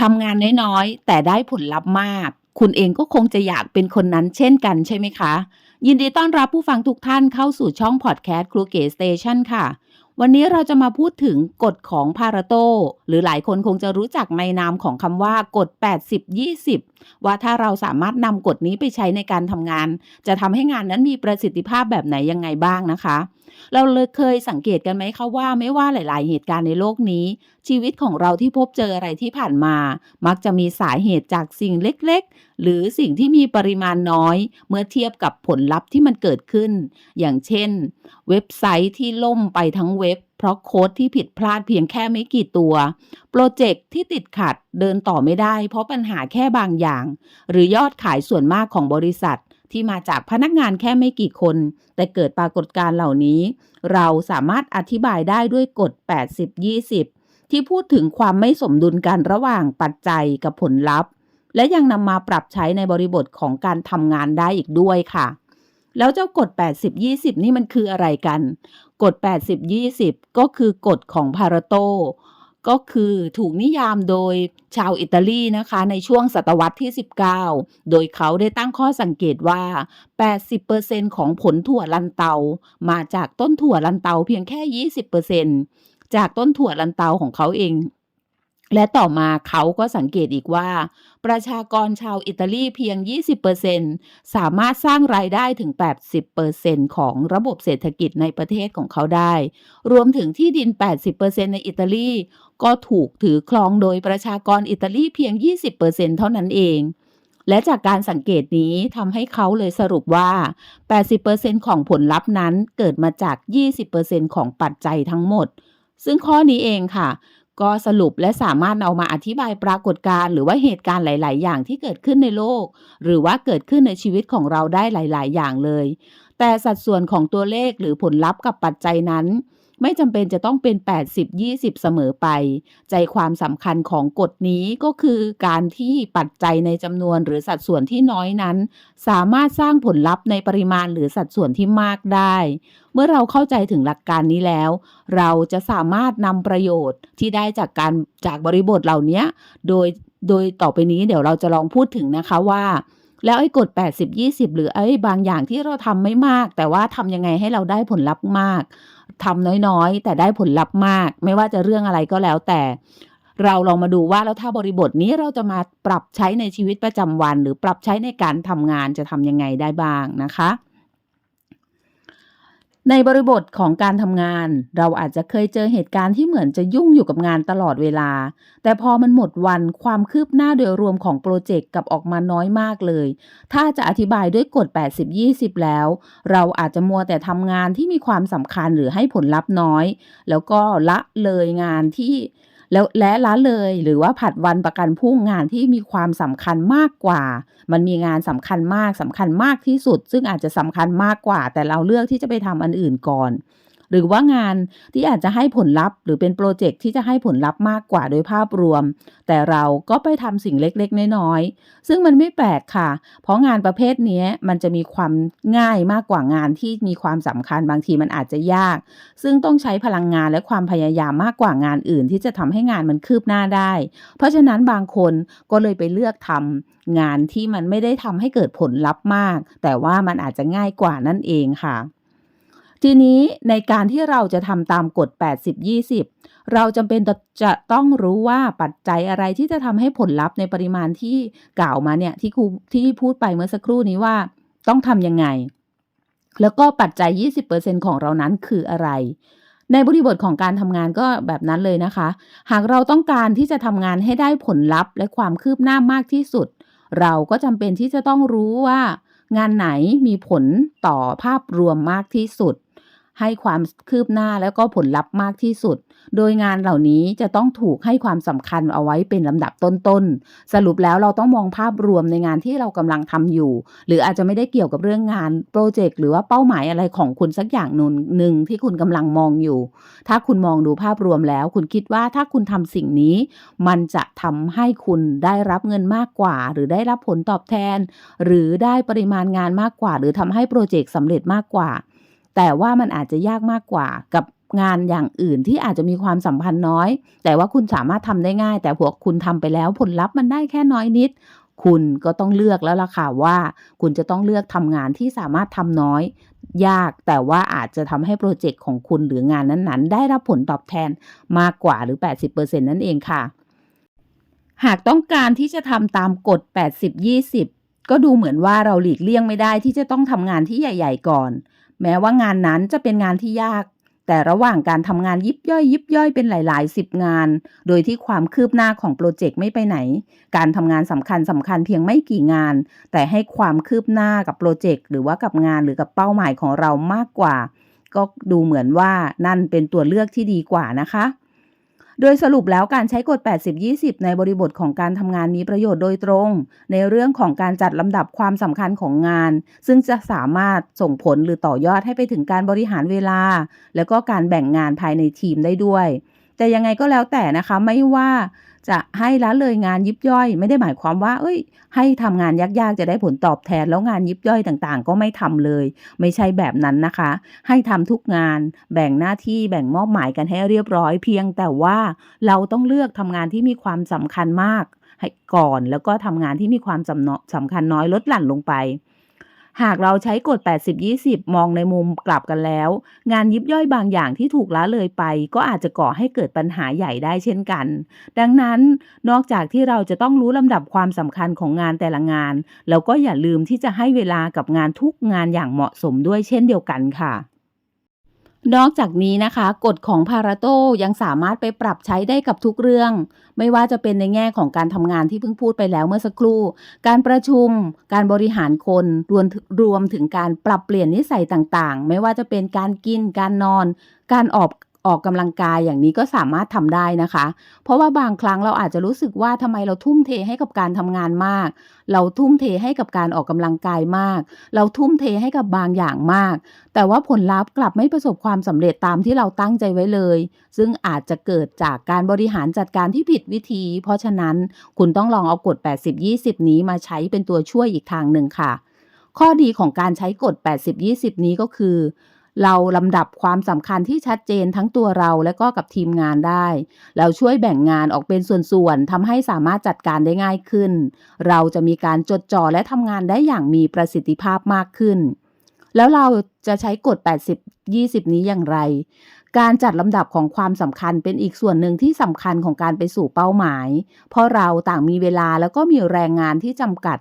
ทำงานน้อยๆ แต่ได้ผลลัพธ์มาก คุณเองก็คงจะอยากเป็นคนนั้นเช่นกันใช่ไหมคะ ยินดีต้อนรับผู้ฟังทุกท่านเข้าสู่ช่องพอดแคสต์ครูเก๋สเตชันค่ะ วันนี้เราจะมาพูดถึงกฎของพาราโต หรือหลายคนคงจะรู้จักในนามของคำว่ากฎ 80-20 ว่าถ้าเราสามารถนำกฎนี้ไปใช้ในการทำงาน จะทำให้งานนั้นมีประสิทธิภาพแบบไหนยังไงบ้างนะคะ เราเลยเคยสังเกตกันไหมคะว่าไม่ว่าหลาย ๆ เหตุการณ์ในโลกนี้ ชีวิตของเราที่พบเจออะไรที่ผ่านมา มักจะมีสาเหตุจากสิ่งเล็กๆ หรือสิ่งที่มีปริมาณน้อย เมื่อเทียบกับผลลัพธ์ที่มันเกิดขึ้น อย่างเช่น เว็บไซต์ที่ล่มไปทั้งเว็บ เพราะโค้ดที่ผิดพลาดเพียงแค่ไม่กี่ตัว โปรเจกต์ที่ติดขัดเดินต่อไม่ได้ เพราะปัญหาแค่บางอย่าง หรือยอดขายส่วนมากของบริษัทที่มาจากพนักงานแค่ไม่กี่คน แต่เกิดปรากฏการณ์เหล่านี้ เราสามารถอธิบายได้ด้วยกฎ 80-20 ที่พูดถึงความไม่สมดุลกันระหว่างปัจจัยกับผลลัพธ์ และยังนำมาปรับใช้ในบริบทของการทำงานได้อีกด้วยค่ะ แล้วเจ้ากฎ 80-20 นี่มันคืออะไรกัน กฎ 80-20 ก็คือกฎของพาราโตก็คือถูกนิยามโดยชาวอิตาลีนะคะในช่วงศตวรรษที่ 19 โดยเขาได้ตั้งข้อสังเกตว่า 80%ของผลถั่วลันเตา มาจากต้นถั่วลันเตาเพียงแค่ 20% จากต้นถั่วลันเตาของเขาเอง และต่อมาเขาก็สังเกตอีกว่า ประชากรชาวอิตาลีเพียง 20%สามารถสร้างรายได้ถึง 80%ของระบบเศรษฐกิจในประเทศของเขาได้ รวมถึงที่ดิน 80%ในอิตาลีก็ถูกถือครองโดยประชากรอิตาลีเพียง 20%เท่านั้นเองและจากการสังเกตนี้ทำให้เขาเลยสรุปว่า 80%ของผลลัพธ์นั้นเกิดมาจาก 20%ของปัจจัยทั้งหมด ซึ่งข้อนี้เองค่ะ ก็สรุปและสามารถเอามาอธิบายปรากฏการณ์หรือว่าเหตุการณ์หลาย ๆ อย่างที่เกิดขึ้นในโลก หรือว่าเกิดขึ้นในชีวิตของเราได้หลาย ๆ อย่างเลย แต่สัดส่วนของตัวเลขหรือผลลัพธ์กับปัจจัยนั้น ไม่จำเป็นจะต้องเป็น 80-20 เสมอไป ใจความสำคัญของกฎนี้ก็คือการที่ปัจจัยในจำนวนหรือสัดส่วนที่น้อยนั้น สามารถสร้างผลลัพธ์ในปริมาณหรือสัดส่วนที่มากได้ เมื่อเราเข้าใจถึงหลักการนี้แล้ว เราจะสามารถนำประโยชน์ที่ได้จากการจากบริบทเหล่านี้โดยโดยต่อไปนี้เดี๋ยวเราจะลองพูดถึงนะคะว่า แล้วไอ้กฎ 80-20 หรือไอ้บางอย่างที่เราทำไม่มาก แต่ว่าทำยังไงให้เราได้ผลลัพธ์มากทำน้อยๆ แต่ได้ผลลัพธ์มาก ไม่ว่าจะเรื่องอะไรก็แล้วแต่ เราลองมาดูว่าแล้วถ้าบริบทนี้เราจะมาปรับใช้ในชีวิตประจำวัน หรือปรับใช้ในการทำงานจะทำยังไงได้บ้างนะคะ ในบริบทของการทำงาน เราอาจจะเคยเจอเหตุการณ์ที่เหมือนจะยุ่งอยู่กับงานตลอดเวลา แต่พอมันหมดวันความคืบหน้าโดยรวมของโปรเจกต์กับออกมาน้อยมากเลย ถ้าจะอธิบายด้วยกฎ 80-20 แล้ว เราอาจจะมัวแต่ทำงานที่มีความสำคัญหรือให้ผลลัพธ์น้อย แล้วก็ละเลยงานที่ แล้วและละเลยหรือว่าผัดวันประกันพรุ่งงานที่มีความสำคัญมากกว่า มันมีงานสำคัญมากสำคัญมากที่สุด ซึ่งอาจจะสำคัญมากกว่า แต่เราเลือกที่จะไปทำอันอื่นก่อน หรือว่างานที่อาจจะให้ผลลัพธ์ หรือเป็นโปรเจกต์ที่จะให้ผลลัพธ์มากกว่าโดยภาพรวม แต่เราก็ไปทำสิ่งเล็กๆ น้อยๆ ซึ่งมันไม่แปลกค่ะ เพราะงานประเภทนี้มันจะมีความง่ายมากกว่างานที่มีความสำคัญบางทีมันอาจจะยาก ซึ่งต้องใช้พลังงานและความพยายามมากกว่างานอื่น ที่จะทำให้งานมันคืบหน้าได้ เพราะฉะนั้นบางคนก็เลยไปเลือกทำงานที่มันไม่ได้ทำให้เกิดผลลัพธ์มาก แต่ว่ามันอาจจะง่ายกว่านั่นเองค่ะ ทีนี้ในการที่เราจะทำตามกฎ 80-20 เราจำเป็นจะต้องรู้ว่าปัจจัยอะไรที่จะทำให้ผลลัพธ์ในปริมาณที่กล่าวมาเนี่ยที่ครูที่พูดไปเมื่อสักครู่นี้ว่าต้องทำยังไง แล้วก็ปัจจัย 20%ของเรานั้นคืออะไรในบริบทของการทำงานก็แบบนั้นเลยนะคะ หากเราต้องการที่จะทำงานให้ได้ผลลัพธ์ และความคืบหน้ามากที่สุด เราก็จำเป็นที่จะต้องรู้ว่า งานไหนมีผลต่อภาพรวมมากที่สุด ให้ความคืบหน้าแล้วก็ผลลัพธ์มากที่สุด โดยงานเหล่านี้จะต้องถูกให้ความสำคัญเอาไว้เป็นลำดับต้นๆ สรุปแล้วเราต้องมองภาพรวมในงานที่เรากำลังทำอยู่ หรืออาจจะไม่ได้เกี่ยวกับเรื่องงานโปรเจกต์หรือว่าเป้าหมายอะไรของคุณสักอย่างหนึ่งหนึ่งที่คุณกำลังมองอยู่ ถ้าคุณมองดูภาพรวมแล้ว คุณคิดว่าถ้าคุณทำสิ่งนี้ มันจะทำให้คุณได้รับเงินมากกว่า หรือได้รับผลตอบแทน หรือได้ปริมาณงานมากกว่า หรือทำให้โปรเจกต์สำเร็จมากกว่า แต่ว่ามันอาจจะยากมากกว่ากับงานอย่างอื่นที่อาจจะมีความสัมพันธ์น้อย แต่ว่าคุณสามารถทำได้ง่าย แต่พวกคุณทำไปแล้วผลลัพธ์มันได้แค่น้อยนิด คุณก็ต้องเลือกแล้วล่ะค่ะว่า คุณจะต้องเลือกทำงานที่สามารถทำน้อย ยากแต่ว่าอาจจะทำให้โปรเจกต์ของคุณหรืองานนั้นๆ ได้รับผลตอบแทนมากกว่าหรือ 80%นั่นเองค่ะ หากต้องการที่จะทำตามกฎ 80-20 ก็ดูเหมือนว่าเราหลีกเลี่ยงไม่ได้ที่จะต้องทำงานที่ใหญ่ ๆ ก่อน แม้ว่างานนั้นจะเป็นงานที่ยาก แต่ระหว่างการทำงานยิบย่อยยิบย่อยเป็นหลายสิบงาน โดยที่ความคืบหน้าของโปรเจกต์ไม่ไปไหน การทำงานสำคัญสำคัญเพียงไม่กี่งาน แต่ให้ความคืบหน้ากับโปรเจกต์หรือว่ากับงานหรือกับเป้าหมายของเรามากกว่า ก็ดูเหมือนว่านั่นเป็นตัวเลือกที่ดีกว่านะคะ โดยสรุปแล้วการใช้กฎ 80-20 ในบริบทของการทำงานมีประโยชน์โดยตรง ในเรื่องของการจัดลำดับความสำคัญของงาน ซึ่งจะสามารถส่งผลหรือต่อยอดให้ไปถึงการบริหารเวลา แล้วก็การแบ่งงานภายในทีมได้ด้วย แต่ยังไงก็แล้วแต่นะคะไม่ว่า จะให้ละเลยงานยิบย่อย ไม่ได้หมายความว่า เอ้ย ให้ทำงานยากๆจะได้ผลตอบแทนแล้วงานยิบย่อยต่างๆ ก็ไม่ทำเลย ไม่ใช่แบบนั้นนะคะ ให้ทำทุกงาน แบ่งหน้าที่แบ่งมอบหมายกันให้เรียบร้อยเพียง แต่ว่าเราต้องเลือกทำงานที่มีความสำคัญมากให้ก่อนแล้วก็ทำงานที่มีความจำเนาะสำคัญน้อยลดหลั่นลงไป หากเราใช้กฎ 80-20 มองในมุมกลับกันแล้ว งานยิบย่อยบางอย่างที่ถูกละเลยไป ก็อาจจะก่อให้เกิดปัญหาใหญ่ได้เช่นกัน ดังนั้นนอกจากที่เราจะต้องรู้ลำดับความสำคัญของงานแต่ละงาน แล้วก็อย่าลืมที่จะให้เวลากับงานทุกงานอย่างเหมาะสมด้วยเช่นเดียวกันค่ะ นอกจากนี้นะคะ กฎของพาราโตยังสามารถไปปรับใช้ได้กับทุกเรื่อง ไม่ว่าจะเป็นในแง่ของการทำงานที่เพิ่งพูดไปแล้วเมื่อสักครู่ การประชุม การบริหารคนรวมรวมถึงการปรับเปลี่ยนนิสัยต่างๆ ไม่ว่าจะเป็นการกิน การนอน การออก ออกกำลังกายอย่างนี้ก็สามารถทำได้นะคะ เพราะว่าบางครั้งเราอาจจะรู้สึกว่าทำไมเราทุ่มเทให้กับการทำงานมาก เราทุ่มเทให้กับการออกกำลังกายมาก เราทุ่มเทให้กับบางอย่างมาก แต่ว่าผลลัพธ์กลับไม่ประสบความสำเร็จตามที่เราตั้งใจไว้เลย ซึ่งอาจจะเกิดจากการบริหารจัดการที่ผิดวิธี เพราะฉะนั้นคุณต้องลองเอากฎ 80-20 นี้มาใช้เป็นตัวช่วยอีกทางหนึ่งค่ะ ข้อดีของการใช้กฎ 80-20 นี้ก็คือ เราลำดับความสำคัญที่ชัดเจนทั้งตัวเราและก็กับทีมงานได้ เราช่วยแบ่งงานออกเป็นส่วนๆทำให้สามารถจัดการได้ง่ายขึ้น เราจะมีการจดจ่อและทำงานได้อย่างมีประสิทธิภาพมากขึ้น แล้วเราจะใช้กฎ 80-20 นี้อย่างไร การจัดลำดับของความสำคัญเป็นอีกส่วนหนึ่งที่สำคัญของการไปสู่เป้าหมาย เพราะเราต่างมีเวลาแล้วก็มีแรงงานที่จำกัด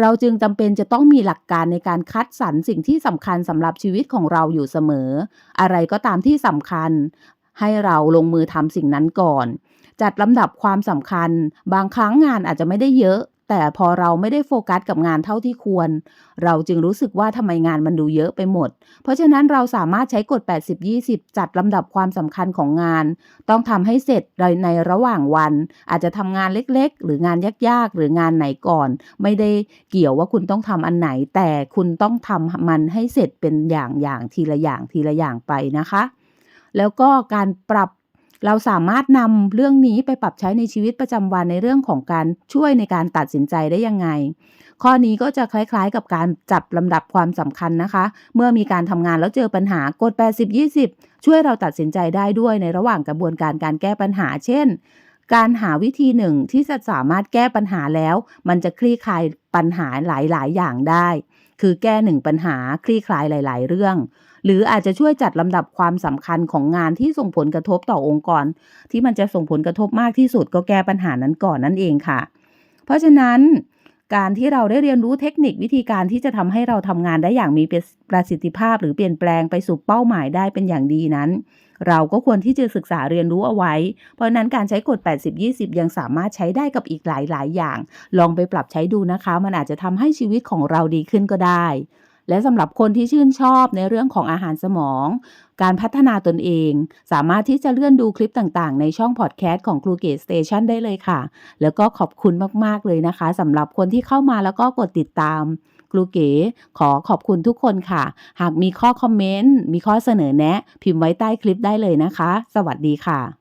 เราจึงจำเป็นจะต้องมีหลักการในการคัดสรรสิ่งที่สำคัญสำหรับชีวิตของเราอยู่เสมอ อะไรก็ตามที่สำคัญ ให้เราลงมือทำสิ่งนั้นก่อน จัดลำดับความสำคัญ บางครั้งงานอาจจะไม่ได้เยอะ แต่พอเราไม่ได้โฟกัสกับงานเท่าที่ควร เราจึงรู้สึกว่าทำไมงานมันดูเยอะไปหมด เพราะฉะนั้นเราสามารถใช้กฎ 80-20 จัดลำดับความสำคัญของงาน ต้องทำให้เสร็จในระหว่างวัน อาจจะทำงานเล็กๆ หรืองานยากๆ หรืองานไหนก่อน ไม่ได้เกี่ยวว่าคุณต้องทำอันไหน แต่คุณต้องทำมันให้เสร็จเป็นอย่างๆทีละอย่างทีละอย่างไปนะคะ แล้วก็การปรับ เราสามารถนำเรื่องนี้ไปปรับใช้ในชีวิตประจำวันในเรื่องของการช่วยในการตัดสินใจได้ยังไง ข้อนี้ก็จะคล้ายๆ กับการจัดลำดับความสำคัญนะคะ เมื่อมีการทำงานแล้วเจอปัญหากฎ80-20 ช่วยเราตัดสินใจได้ด้วยในระหว่างกระบวนการการแก้ปัญหา เช่น การหาวิธีหนึ่งที่จะสามารถแก้ปัญหาแล้ว มันจะคลี่คลายปัญหาหลายๆ อย่างได้ คือแก้หนึ่งปัญหาคลี่คลายหลาย ๆ เรื่อง หรืออาจจะช่วยจัดลำดับความสำคัญของงานที่ส่งผลกระทบต่อองค์กร ที่มันจะส่งผลกระทบมากที่สุดก็แก้ปัญหานั้นก่อนนั่นเองค่ะ เพราะฉะนั้นการที่เราได้เรียนรู้เทคนิควิธีการที่จะทำให้เราทำงานได้อย่างมีประสิทธิภาพ หรือเปลี่ยนแปลงไปสู่เป้าหมายได้เป็นอย่างดีนั้น เราก็ควรที่จะศึกษาเรียนรู้เอาไว้ เพราะนั้นการใช้กฎ 80-20 ยังสามารถใช้ได้กับอีกหลาย ๆ อย่าง ลองไปปรับใช้ดูนะคะ มันอาจจะทำให้ชีวิตของเราดีขึ้นก็ได้ และสำหรับคนที่ชื่นชอบในเรื่องของอาหารสมอง การพัฒนาตนเอง สามารถที่จะเลื่อนดูคลิปต่างๆ ในช่องพอดแคสต์ของครูเกตสเตชันได้เลยค่ะ แล้วก็ขอบคุณมากๆเลยนะคะสำหรับคนที่เข้ามาแล้วก็กดติดตามครูเก๋ขอขอบคุณทุกคนค่ะ หากมีข้อคอมเมนต์ มีข้อเสนอแนะ พิมพ์ไว้ใต้คลิปได้เลยนะคะ สวัสดีค่ะ